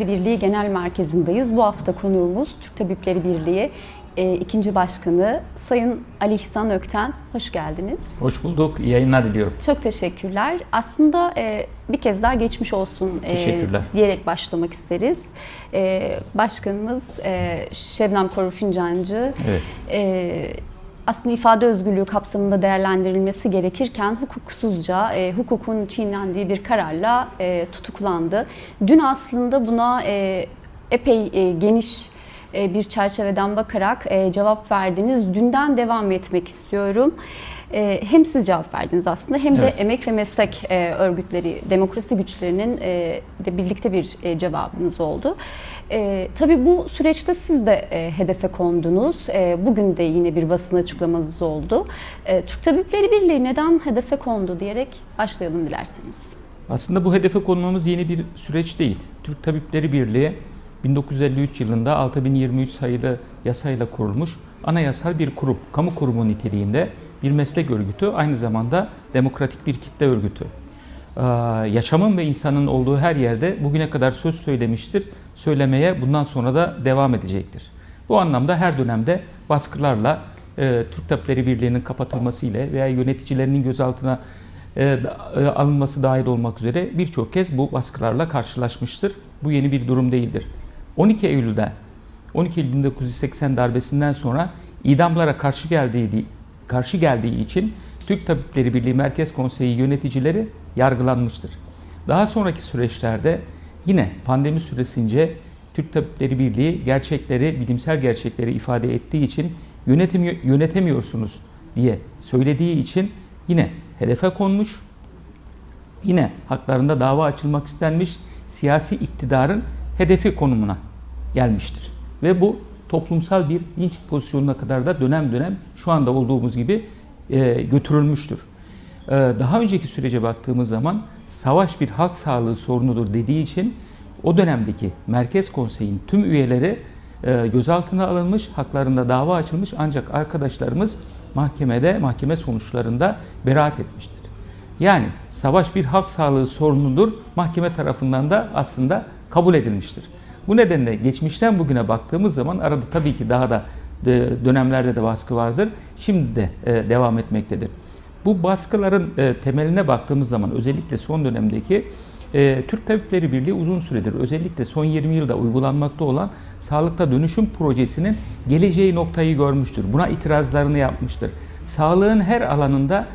Birliği Genel Merkezi'ndeyiz. Bu hafta konuğumuz Türk Tabipleri Birliği e, ikinci başkanı Sayın Ali İhsan Ökten. Hoş geldiniz. Hoş bulduk. İyi yayınlar diliyorum. Çok teşekkürler. Aslında e, bir kez daha geçmiş olsun e, diyerek başlamak isteriz. E, başkanımız e, Şebnem Korur Fincancı Evet. e, aslında ifade özgürlüğü kapsamında değerlendirilmesi gerekirken hukuksuzca, e, hukukun çiğnendiği bir kararla e, tutuklandı. Dün aslında buna e, epey e, geniş e, bir çerçeveden bakarak e, cevap verdiniz. Dünden devam etmek istiyorum. E, hem siz cevap verdiniz aslında hem de Evet. emek ve meslek e, örgütleri, demokrasi güçlerinin e, de birlikte bir e, cevabınız oldu. E, tabii bu süreçte siz de e, hedefe kondunuz. E, bugün de yine bir basın açıklamanız oldu. E, Türk Tabipleri Birliği neden hedefe kondu diyerek başlayalım dilerseniz. Aslında bu hedefe konmamız yeni bir süreç değil. Türk Tabipleri Birliği 1953 yılında 6023 sayılı yasayla kurulmuş anayasal bir kurum, kamu kurumu niteliğinde bir meslek örgütü, aynı zamanda demokratik bir kitle örgütü. Ee, Yaşamın ve insanın olduğu her yerde bugüne kadar söz söylemiştir, söylemeye bundan sonra da devam edecektir. Bu anlamda her dönemde baskılarla e, Türk Tabipleri Birliği'nin kapatılması ile veya yöneticilerinin gözaltına e, e, alınması dahil olmak üzere birçok kez bu baskılarla karşılaşmıştır. Bu yeni bir durum değildir. 12 Eylül'de 12 Eylül 1980 darbesinden sonra idamlara karşı geldiği karşı geldiği için Türk Tabipleri Birliği Merkez Konseyi yöneticileri yargılanmıştır. Daha sonraki süreçlerde yine pandemi süresince Türk Tabipleri Birliği gerçekleri, bilimsel gerçekleri ifade ettiği için yönetemiyor, yönetemiyorsunuz diye söylediği için yine hedefe konmuş, yine haklarında dava açılmak istenmiş siyasi iktidarın hedefi konumuna gelmiştir. Ve bu toplumsal bir linç pozisyonuna kadar da dönem dönem şu anda olduğumuz gibi e, götürülmüştür. E, daha önceki sürece baktığımız zaman savaş bir halk sağlığı sorunudur dediği için o dönemdeki Merkez Konseyi'nin tüm üyeleri e, gözaltına alınmış, haklarında dava açılmış ancak arkadaşlarımız mahkemede, mahkeme sonuçlarında beraat etmiştir. Yani savaş bir halk sağlığı sorunudur, mahkeme tarafından da aslında kabul edilmiştir. Bu nedenle geçmişten bugüne baktığımız zaman arada tabii ki daha da e, dönemlerde de baskı vardır. Şimdi de e, devam etmektedir. Bu baskıların e, temeline baktığımız zaman özellikle son dönemdeki Türk Tabipleri Birliği uzun süredir özellikle son 20 yılda uygulanmakta olan Sağlıkta Dönüşüm Projesi'nin geleceği noktayı görmüştür. Buna itirazlarını yapmıştır. Sağlığın her alanında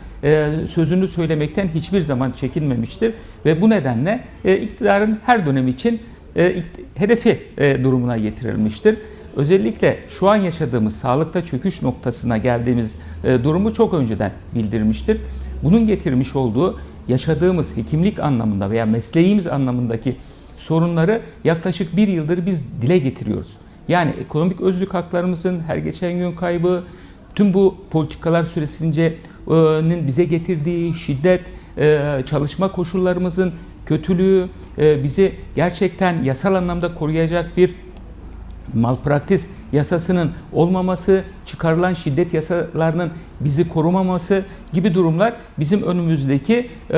sözünü söylemekten hiçbir zaman çekinmemiştir ve bu nedenle iktidarın her dönem için e, hedefi e, durumuna getirilmiştir. Özellikle şu an yaşadığımız sağlıkta çöküş noktasına geldiğimiz e, durumu çok önceden bildirmiştir. Bunun getirmiş olduğu yaşadığımız hekimlik anlamında veya mesleğimiz anlamındaki sorunları yaklaşık bir yıldır biz dile getiriyoruz. Yani ekonomik özlük haklarımızın her geçen gün kaybı, tüm bu politikalar süresince'nin bize getirdiği şiddet, e, çalışma koşullarımızın kötülüğü, e, bizi gerçekten yasal anlamda koruyacak bir malpraktis yasasının olmaması, çıkarılan şiddet yasalarının bizi korumaması gibi durumlar bizim önümüzdeki e,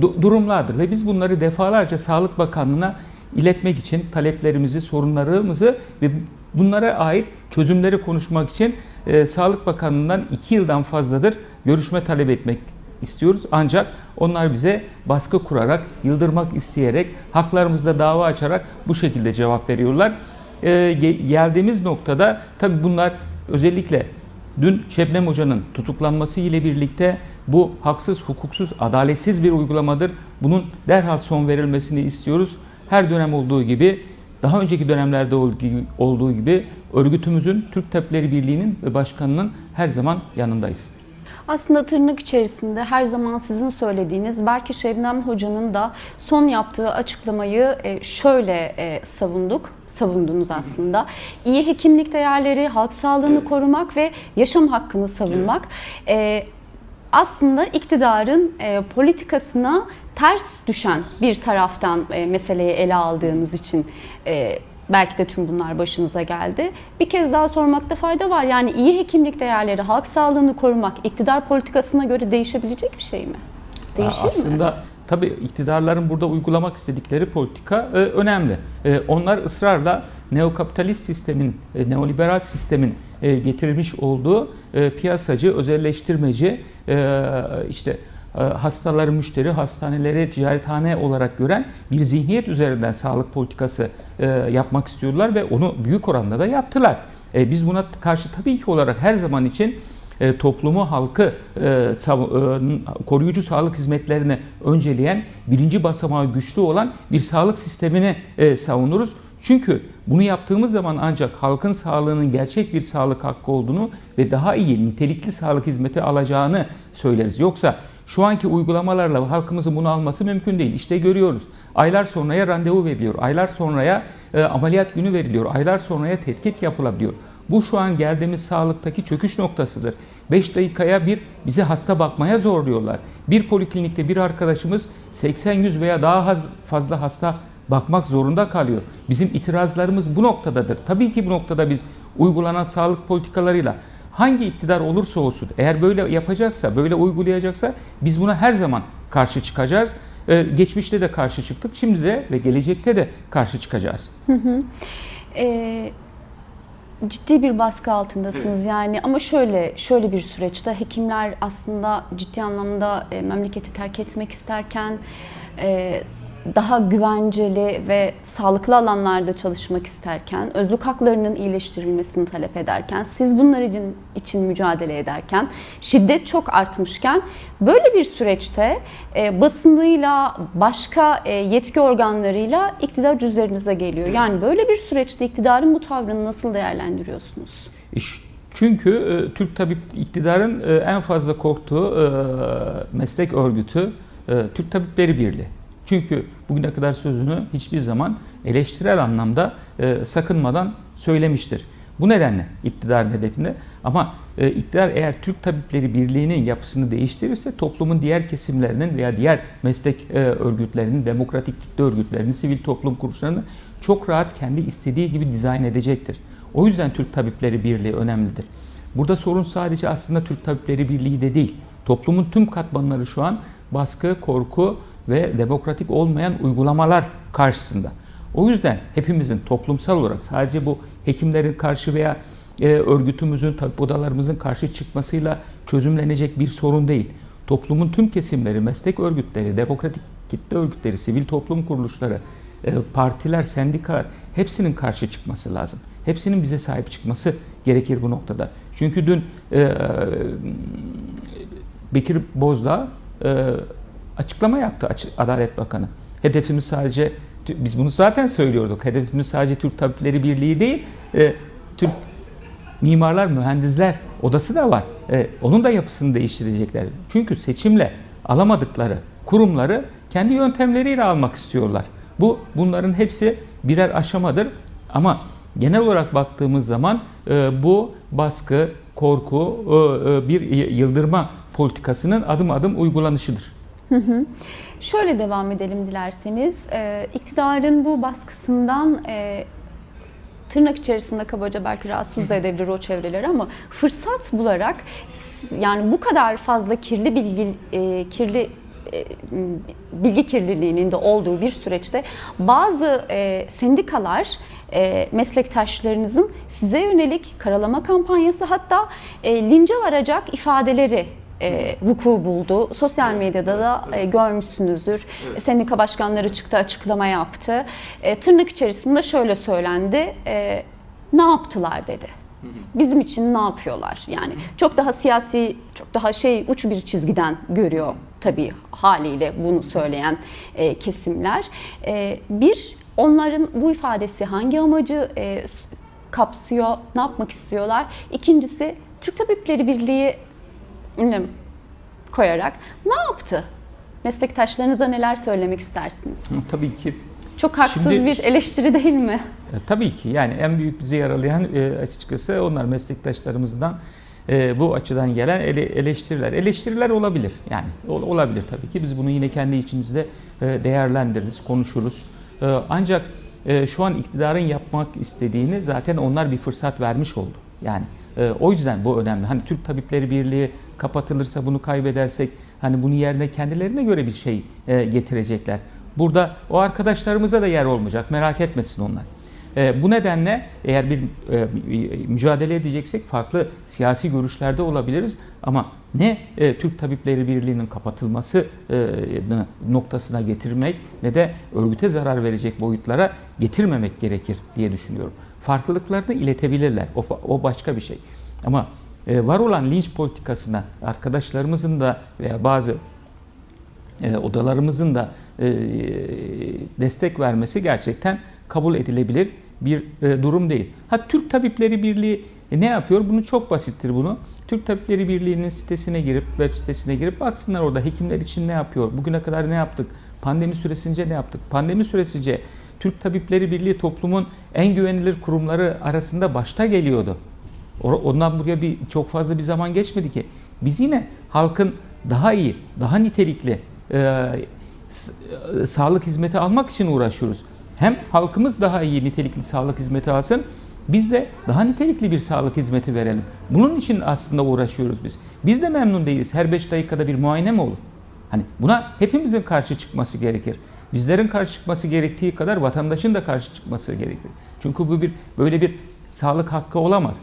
du- durumlardır ve biz bunları defalarca Sağlık Bakanlığı'na iletmek için taleplerimizi, sorunlarımızı ve bunlara ait çözümleri konuşmak için e, Sağlık Bakanlığı'ndan iki yıldan fazladır görüşme talep etmek istiyoruz. Ancak onlar bize baskı kurarak, yıldırmak isteyerek, haklarımızda dava açarak bu şekilde cevap veriyorlar. Ge- geldiğimiz noktada tabii bunlar özellikle dün Şebnem Hoca'nın tutuklanması ile birlikte bu haksız, hukuksuz, adaletsiz bir uygulamadır. Bunun derhal son verilmesini istiyoruz. Her dönem olduğu gibi, daha önceki dönemlerde olduğu gibi örgütümüzün, Türk Tabipleri Birliği'nin ve başkanının her zaman yanındayız. Aslında tırnak içerisinde her zaman sizin söylediğiniz belki Şebnem Hoca'nın da son yaptığı açıklamayı e, şöyle e, savunduk savundunuz aslında. İyi hekimlik değerleri, halk sağlığını korumak ve yaşam hakkını savunmak. E, aslında iktidarın e, politikasına ters düşen bir taraftan e, meseleyi ele aldığınız için e, belki de tüm bunlar başınıza geldi. Bir kez daha sormakta fayda var. Yani iyi hekimlik değerleri, halk sağlığını korumak iktidar politikasına göre değişebilecek bir şey mi? Değişir mi? Aslında tabii iktidarların burada uygulamak istedikleri politika e, önemli. E, onlar ısrarla neokapitalist sistemin, e, neoliberal sistemin e, getirmiş olduğu e, piyasacı, özelleştirmeci, e, işte hastaları müşteri, hastaneleri ticarethane olarak gören bir zihniyet üzerinden sağlık politikası e, yapmak istiyorlar ve onu büyük oranda da yaptılar. E, biz buna karşı tabii ki olarak her zaman için e, toplumu, halkı e, e, koruyucu sağlık hizmetlerini önceleyen, birinci basamağı güçlü olan bir sağlık sistemini e, savunuruz. Çünkü bunu yaptığımız zaman ancak halkın sağlığının gerçek bir sağlık hakkı olduğunu ve daha iyi nitelikli sağlık hizmeti alacağını söyleriz. Yoksa şu anki uygulamalarla halkımızın bunu alması mümkün değil. İşte görüyoruz. Aylar sonraya randevu veriliyor. Aylar sonraya e, ameliyat günü veriliyor. Aylar sonraya tetkik yapılabiliyor. Bu şu an geldiğimiz sağlıktaki çöküş noktasıdır. 5 dakikaya bir bizi hasta bakmaya zorluyorlar. Bir poliklinikte bir arkadaşımız 80-100 veya daha az- fazla hasta bakmak zorunda kalıyor. Bizim itirazlarımız bu noktadadır. Tabii ki bu noktada biz uygulanan sağlık politikalarıyla hangi iktidar olursa olsun eğer böyle yapacaksa, böyle uygulayacaksa biz buna her zaman karşı çıkacağız. Ee, geçmişte de karşı çıktık, şimdi de ve gelecekte de karşı çıkacağız. Ee, ciddi bir baskı altındasınız yani ama şöyle şöyle bir süreçte hekimler aslında ciddi anlamda e, memleketi terk etmek isterken e, daha güvenceli ve sağlıklı alanlarda çalışmak isterken, özlük haklarının iyileştirilmesini talep ederken, siz bunlar için, için mücadele ederken, şiddet çok artmışken böyle bir süreçte e, basınıyla, başka e, yetki organlarıyla iktidar üzerinize geliyor. Yani böyle bir süreçte iktidarın bu tavrını nasıl değerlendiriyorsunuz? E, ş- Çünkü e, Türk Tabip iktidarın e, en fazla korktuğu e, meslek örgütü e, Türk Tabipleri Birliği. Çünkü bugüne kadar sözünü hiçbir zaman eleştirel anlamda e, sakınmadan söylemiştir. Bu nedenle iktidarın hedefinde ama e, iktidar eğer Türk Tabipleri Birliği'nin yapısını değiştirirse toplumun diğer kesimlerinin veya diğer meslek e, örgütlerinin, demokratik kitle örgütlerinin, sivil toplum kuruluşlarını çok rahat kendi istediği gibi dizayn edecektir. O yüzden Türk Tabipleri Birliği önemlidir. Burada sorun sadece aslında Türk Tabipleri Birliği de değil. Toplumun tüm katmanları şu an baskı, korku ve demokratik olmayan uygulamalar karşısında. O yüzden hepimizin toplumsal olarak sadece bu hekimlerin karşı veya e, örgütümüzün, tabip odalarımızın karşı çıkmasıyla çözümlenecek bir sorun değil. Toplumun tüm kesimleri, meslek örgütleri, demokratik kitle örgütleri, sivil toplum kuruluşları, e, partiler, sendikalar hepsinin karşı çıkması lazım. Hepsinin bize sahip çıkması gerekir bu noktada. Çünkü dün e, Bekir Bozdağ e, açıklama yaptı Adalet Bakanı. Hedefimiz sadece biz bunu zaten söylüyorduk. Hedefimiz sadece Türk Tabipleri Birliği değil, e, Türk Mimarlar, Mühendisler Odası da var. E, onun da yapısını değiştirecekler. Çünkü seçimle alamadıkları kurumları kendi yöntemleriyle almak istiyorlar. Bu bunların hepsi birer aşamadır. Ama genel olarak baktığımız zaman e, bu baskı, korku e, e, bir yıldırma politikasının adım adım uygulanışıdır. Şöyle devam edelim dilerseniz. Ee, iktidarın bu baskısından e, tırnak içerisinde kabaca belki rahatsız da edebilir o çevreleri ama fırsat bularak yani bu kadar fazla kirli bilgi e, kirli e, bilgi kirliliğinin de olduğu bir süreçte bazı e, sendikalar e, meslektaşlarınızın size yönelik karalama kampanyası hatta e, lince varacak ifadeleri e, vuku buldu. Sosyal medyada da e, görmüşsünüzdür. Sendika başkanları çıktı, açıklama yaptı. E, tırnak içerisinde şöyle söylendi. e, ne yaptılar dedi. Bizim için ne yapıyorlar? Yani çok daha siyasi, çok daha şey uç bir çizgiden görüyor tabii haliyle bunu söyleyen e, kesimler. E, bir, onların bu ifadesi hangi amacı e, kapsıyor, ne yapmak istiyorlar? İkincisi, Türk Tabipleri Birliği ünlem koyarak ne yaptı? Meslektaşlarınıza neler söylemek istersiniz? Hı, Tabii ki Çok haksız Şimdi- bir eleştiri değil mi? E, tabii ki yani en büyük bizi yaralayan e, açıkçası onlar meslektaşlarımızdan e, bu açıdan gelen ele- eleştiriler. Eleştiriler olabilir yani ol- olabilir tabii ki biz bunu yine kendi içimizde e, değerlendiririz, konuşuruz. E, ancak e, şu an iktidarın yapmak istediğini zaten onlar bir fırsat vermiş oldu. Yani e, o yüzden bu önemli. Hani Türk Tabipleri Birliği kapatılırsa bunu kaybedersek Hani bunu yerine kendilerine göre bir şey e, getirecekler. Burada o arkadaşlarımıza da yer olmayacak. Merak etmesin onlar. E, bu nedenle eğer bir e, mücadele edeceksek farklı siyasi görüşlerde olabiliriz ama ne e, Türk Tabipleri Birliği'nin kapatılması e, noktasına getirmek ne de örgüte zarar verecek boyutlara getirmemek gerekir diye düşünüyorum. Farklılıklarını iletebilirler. O, o başka bir şey. Ama e, var olan linç politikasına arkadaşlarımızın da veya bazı e, odalarımızın da e, destek vermesi gerçekten kabul edilebilir bir e, durum değil. Ha Türk Tabipleri Birliği e, ne yapıyor? Bunu çok basittir bunu. Türk Tabipleri Birliği'nin sitesine girip web sitesine girip baksınlar orada hekimler için ne yapıyor? Bugüne kadar ne yaptık? Pandemi süresince ne yaptık? Pandemi süresince Türk Tabipleri Birliği toplumun en güvenilir kurumları arasında başta geliyordu. Or- Ondan buraya bir çok fazla bir zaman geçmedi ki. Biz yine halkın daha iyi, daha nitelikli e, e, sağlık hizmeti almak için uğraşıyoruz. Hem halkımız daha iyi nitelikli sağlık hizmeti alsın, biz de daha nitelikli bir sağlık hizmeti verelim. Bunun için aslında uğraşıyoruz biz. Biz de memnun değiliz. Her 5 dakikada bir muayene mi olur? Hani buna hepimizin karşı çıkması gerekir. Bizlerin karşı çıkması gerektiği kadar vatandaşın da karşı çıkması gerekir. Çünkü bu bir böyle bir sağlık hakkı olamaz.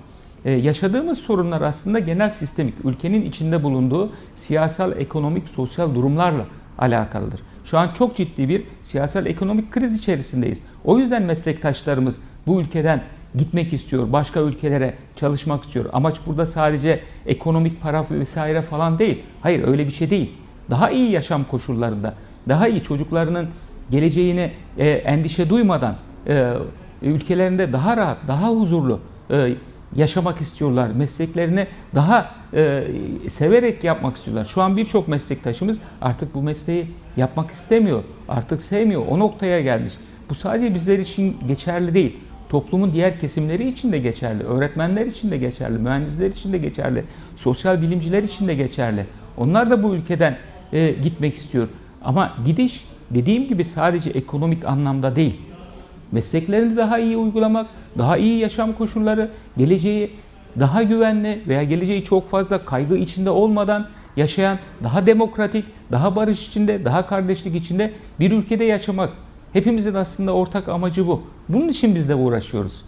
Ee, yaşadığımız sorunlar aslında genel sistemik, ülkenin içinde bulunduğu siyasal, ekonomik, sosyal durumlarla alakalıdır. Şu an çok ciddi bir siyasal ekonomik kriz içerisindeyiz. O yüzden meslektaşlarımız bu ülkeden gitmek istiyor, başka ülkelere çalışmak istiyor. Amaç burada sadece ekonomik para vesaire falan değil. Hayır öyle bir şey değil. Daha iyi yaşam koşullarında, daha iyi çocuklarının geleceğine e, endişe duymadan e, ülkelerinde daha rahat, daha huzurlu e, yaşamak istiyorlar. Mesleklerini daha e, severek yapmak istiyorlar. Şu an birçok meslektaşımız artık bu mesleği yapmak istemiyor. Artık sevmiyor. O noktaya gelmiş. Bu sadece bizler için geçerli değil. Toplumun diğer kesimleri için de geçerli. Öğretmenler için de geçerli. Mühendisler için de geçerli. Sosyal bilimciler için de geçerli. Onlar da bu ülkeden e, gitmek istiyor. Ama gidiş dediğim gibi sadece ekonomik anlamda değil mesleklerini daha iyi uygulamak, daha iyi yaşam koşulları, geleceği daha güvenli veya geleceği çok fazla kaygı içinde olmadan yaşayan, daha demokratik, daha barış içinde, daha kardeşlik içinde bir ülkede yaşamak. Hepimizin aslında ortak amacı bu. Bunun için biz de uğraşıyoruz.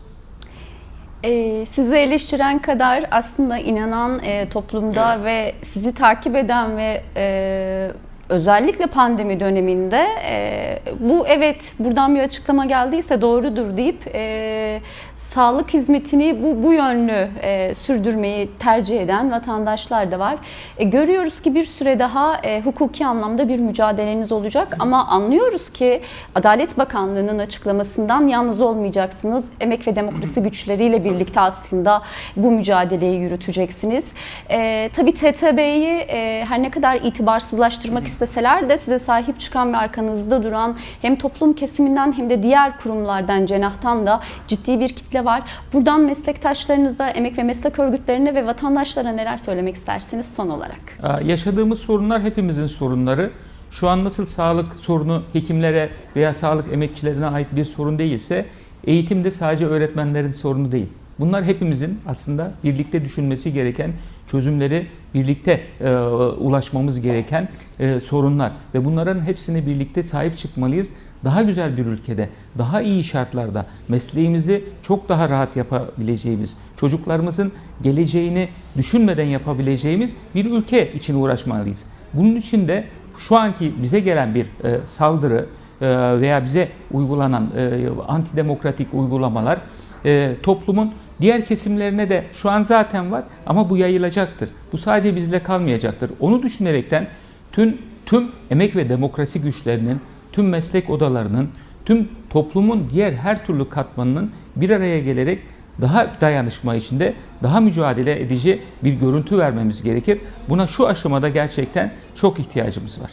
Ee, sizi eleştiren kadar aslında inanan e, toplumda ve sizi takip eden ve e, özellikle pandemi döneminde e, bu evet buradan bir açıklama geldiyse doğrudur deyip e, sağlık hizmetini bu, bu yönlü e, sürdürmeyi tercih eden vatandaşlar da var. E, görüyoruz ki bir süre daha e, hukuki anlamda bir mücadeleniz olacak ama anlıyoruz ki Adalet Bakanlığı'nın açıklamasından yalnız olmayacaksınız. Emek ve demokrasi güçleriyle birlikte aslında bu mücadeleyi yürüteceksiniz. E, tabii TTB'yi e, her ne kadar itibarsızlaştırmak isteseler de size sahip çıkan ve arkanızda duran hem toplum kesiminden hem de diğer kurumlardan, cenahtan da ciddi bir kitle var. Buradan meslektaşlarınıza, emek ve meslek örgütlerine ve vatandaşlara neler söylemek istersiniz son olarak? Yaşadığımız sorunlar hepimizin sorunları. Şu an nasıl sağlık sorunu hekimlere veya sağlık emekçilerine ait bir sorun değilse eğitim de sadece öğretmenlerin sorunu değil. Bunlar hepimizin aslında birlikte düşünmesi gereken çözümleri birlikte e, ulaşmamız gereken e, sorunlar ve bunların hepsini birlikte sahip çıkmalıyız. Daha güzel bir ülkede, daha iyi şartlarda mesleğimizi çok daha rahat yapabileceğimiz, çocuklarımızın geleceğini düşünmeden yapabileceğimiz bir ülke için uğraşmalıyız. Bunun için de şu anki bize gelen bir e, saldırı e, veya bize uygulanan e, antidemokratik uygulamalar e, toplumun diğer kesimlerine de şu an zaten var ama bu yayılacaktır. Bu sadece bizle kalmayacaktır. Onu düşünerekten tüm tüm emek ve demokrasi güçlerinin, tüm meslek odalarının, tüm toplumun diğer her türlü katmanının bir araya gelerek daha dayanışma içinde, daha mücadele edici bir görüntü vermemiz gerekir. Buna şu aşamada gerçekten çok ihtiyacımız var.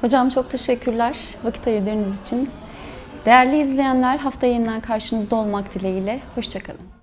Hocam çok teşekkürler vakit ayırdığınız için. Değerli izleyenler hafta yeniden karşınızda olmak dileğiyle. Hoşçakalın.